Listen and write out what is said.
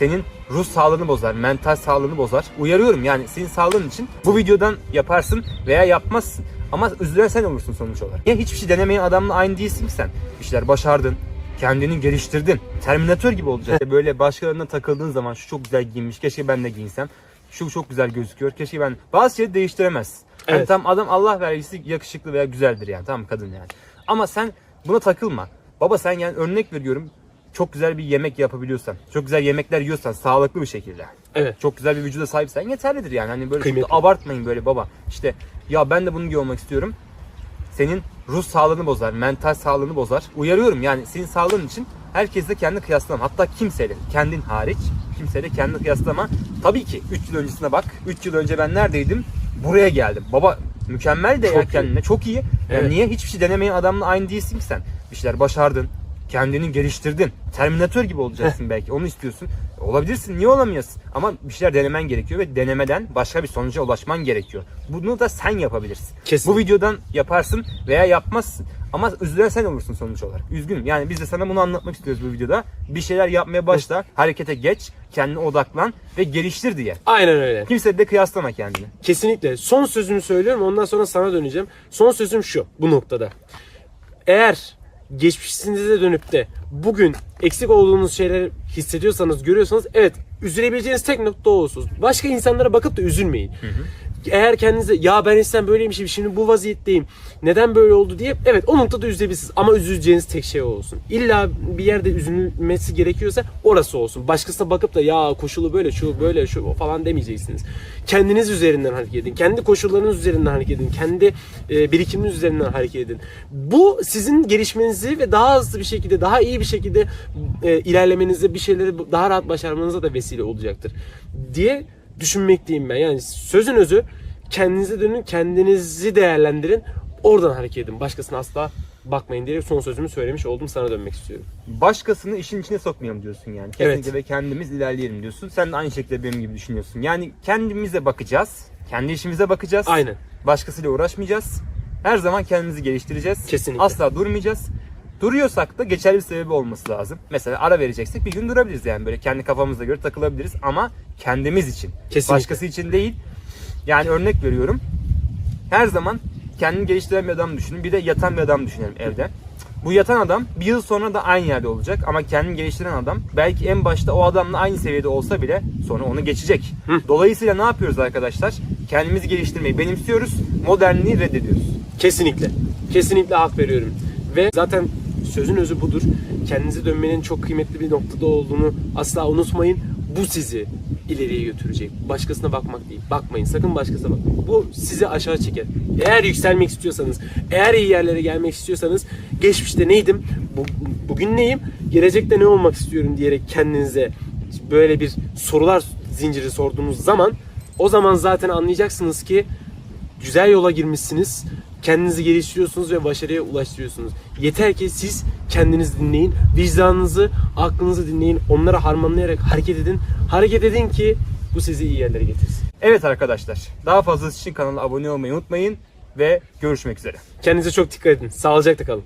senin ruh sağlığını bozar, mental sağlığını bozar. Uyarıyorum yani senin sağlığın için bu videodan yaparsın veya yapmazsın. Ama üzülen sen olursun sonuç olarak. Ya hiçbir şey denemeyen adamla aynı değilsin ki sen. Bir şeyler başardın, kendini geliştirdin. Terminatör gibi olacaksın. Böyle başkalarına takıldığın zaman şu çok güzel giyinmiş, keşke ben de giyinsem. Şu çok güzel gözüküyor, keşke ben... Bazı şeyleri değiştiremez. Yani Evet. tam adam Allah vergisi yakışıklı veya güzeldir yani tamam kadın yani. Ama sen buna takılma. Baba sen yani örnek veriyorum çok güzel bir yemek yapabiliyorsan, çok güzel yemekler yiyorsan sağlıklı bir şekilde. Evet. Çok güzel bir vücuda sahipsen yeterlidir yani. Hani böyle çok da Kıymetli. abartmayın böyle baba. İşte ya ben de bunu olmak istiyorum. Senin ruh sağlığını bozar, mental sağlığını bozar. Uyarıyorum yani senin sağlığın için herkesle kendi kıyaslama. Hatta kimseyle, kendin hariç kimseyle kendi kıyaslama. Tabii ki 3 yıl öncesine bak. 3 yıl önce ben neredeydim? Buraya geldim. Baba mükemmel de ya Çok iyi. kendine. Çok iyi. Yani Evet. niye hiçbir şey denemeyen adamla aynı değilsin ki sen? Bir şeyler başardın. Kendini geliştirdin. Terminatör gibi olacaksın belki. Onu istiyorsun. Olabilirsin. Niye olamıyorsun? Ama bir şeyler denemen gerekiyor ve denemeden başka bir sonuca ulaşman gerekiyor. Bunu da sen yapabilirsin. Kesin. Bu videodan yaparsın veya yapmazsın. Ama üzülen sen olursun sonuç olarak. Üzgünüm. Yani biz de sana bunu anlatmak istiyoruz bu videoda. Bir şeyler yapmaya başla, harekete geç, kendine odaklan ve geliştir diye. Aynen öyle. Kimse de kıyaslama kendini. Kesinlikle. Son sözümü söylüyorum ondan sonra sana döneceğim. Son sözüm şu bu noktada. Eğer geçmişinize dönüp de bugün eksik olduğunuz şeyleri hissediyorsanız, görüyorsanız evet üzülebileceğiniz tek nokta o olsun. Başka insanlara bakıp da üzülmeyin. Eğer kendinize ya ben eskiden böyleymişim şimdi bu vaziyetteyim. Neden böyle oldu diye evet o noktada üzülebilirsiniz ama üzüleceğiniz tek şey olsun. İlla bir yerde üzülmesi gerekiyorsa orası olsun. Başkasına bakıp da ya koşulu böyle şu böyle şu falan demeyeceksiniz. Kendiniz üzerinden hareket edin. Kendi koşullarınız üzerinden hareket edin. Kendi e, birikiminiz üzerinden hareket edin. Bu sizin gelişmenizi ve daha hızlı bir şekilde daha iyi bir şekilde e, ilerlemenize bir şeyleri daha rahat başarmanıza da vesile olacaktır diye düşünmekteyim ben. Yani sözün özü kendinize dönün, kendinizi değerlendirin. Oradan hareket edin. Başkasına asla bakmayın diye son sözümü söylemiş oldum. Sana dönmek istiyorum. Başkasını işin içine sokmayalım diyorsun yani. Kesinlikle Evet. ve kendimiz ilerleyelim diyorsun. Sen de aynı şekilde benim gibi düşünüyorsun. Yani kendimize bakacağız. Kendi işimize bakacağız. Aynen. Başkasıyla uğraşmayacağız. Her zaman kendimizi geliştireceğiz. Kesinlikle. Asla durmayacağız. Duruyorsak da geçerli bir sebebi olması lazım. Mesela ara vereceksek bir gün durabiliriz yani böyle kendi kafamıza göre takılabiliriz ama kendimiz için. Kesinlikle. Başkası için değil. Yani örnek veriyorum. Her zaman kendini geliştiren bir adam düşünün. Bir de yatan bir adam düşünelim evde. Bu yatan adam bir yıl sonra da aynı yerde olacak ama kendini geliştiren adam belki en başta o adamla aynı seviyede olsa bile sonra onu geçecek. Hı. Dolayısıyla ne yapıyoruz arkadaşlar? Kendimizi geliştirmeyi benimsiyoruz, modernliği reddediyoruz. Kesinlikle. Kesinlikle hak veriyorum. Ve zaten sözün özü budur. Kendinize dönmenin çok kıymetli bir noktada olduğunu asla unutmayın. Bu sizi ileriye götürecek. Başkasına bakmak değil. Bakmayın. Sakın başkasına bakmayın. Bu sizi aşağı çeker. Eğer yükselmek istiyorsanız, eğer iyi yerlere gelmek istiyorsanız geçmişte neydim, bu, bugün neyim, gelecekte ne olmak istiyorum diyerek kendinize böyle bir sorular zinciri sorduğunuz zaman o zaman zaten anlayacaksınız ki güzel yola girmişsiniz. Kendinizi geliştiriyorsunuz ve başarıya ulaştırıyorsunuz. Yeter ki siz kendinizi dinleyin. Vicdanınızı, aklınızı dinleyin. Onlara harmanlayarak hareket edin. Hareket edin ki bu sizi iyi yerlere getirsin. Evet arkadaşlar, daha fazlası için kanala abone olmayı unutmayın ve görüşmek üzere. Kendinize çok dikkat edin. Sağlıcakla kalın.